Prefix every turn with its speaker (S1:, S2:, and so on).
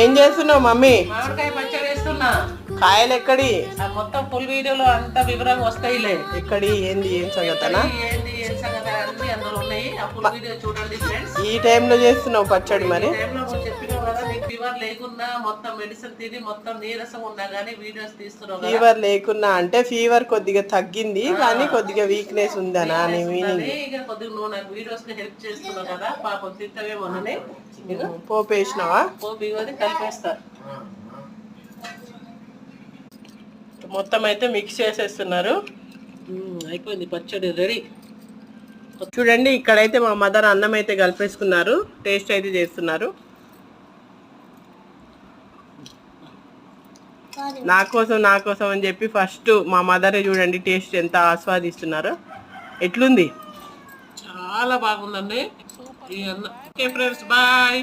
S1: ఏం చేస్తున్నావు మమ్మీ?
S2: మామిడికాయ పచ్చడి వేస్తున్నా.
S1: కాయలు ఎక్కడి
S2: మొత్తం ఫుల్ వీడియోలో అంతా వివరంగా వస్తాయిలే.
S1: ఎక్కడి ఏంది ఏం సంగతనా?
S2: ఏంది ఏం సంగతి అన్ని అందులో ఉన్నాయి. ఆ ఫుల్ వీడియో చూడండి ఫ్రెండ్స్
S1: ఈ టైంలో చేస్తున్నావు పచ్చడి మరి?
S2: టైంలో ఫీవర్ లేకున్నా మొత్తం మెడిసిన్ తిని మొత్తం నీరసం ఉన్నా కానీ వీడియోస్ తీస్తున్నావు కదా.
S1: ఫీవర్ లేకున్నా అంటే ఫీవర్ కొద్దిగా తగ్గింది కానీ కొద్దిగా వీక్నెస్ ఉందనా నీ మీనింగ్
S2: ఇక కొద్దిగా నువ్వు నాకు వీడియోస్ని హెల్ప్ చేస్తున్నావు కదా పాపం తింటవేమోనని ఇదిగో
S1: పోపు వేసినావా
S2: పోపు ఇవన్నీ కలిపేస్తా.
S1: మొత్తం అయితే మిక్స్ చేసేస్తున్నారు.
S2: అయిపోయింది పచ్చడి రెడీ.
S1: చూడండి ఇక్కడైతే మా మదర్ అన్నం అయితే కలిపేసుకున్నారు టేస్ట్ అయితే చేస్తున్నారు. నా కోసం నా కోసం అని చెప్పి ఫస్ట్ మా మదరే చూడండి టేస్ట్ ఎంత ఆస్వాదిస్తున్నారో. ఎట్లుంది?
S2: చాలా బాగుందండి. Friends bye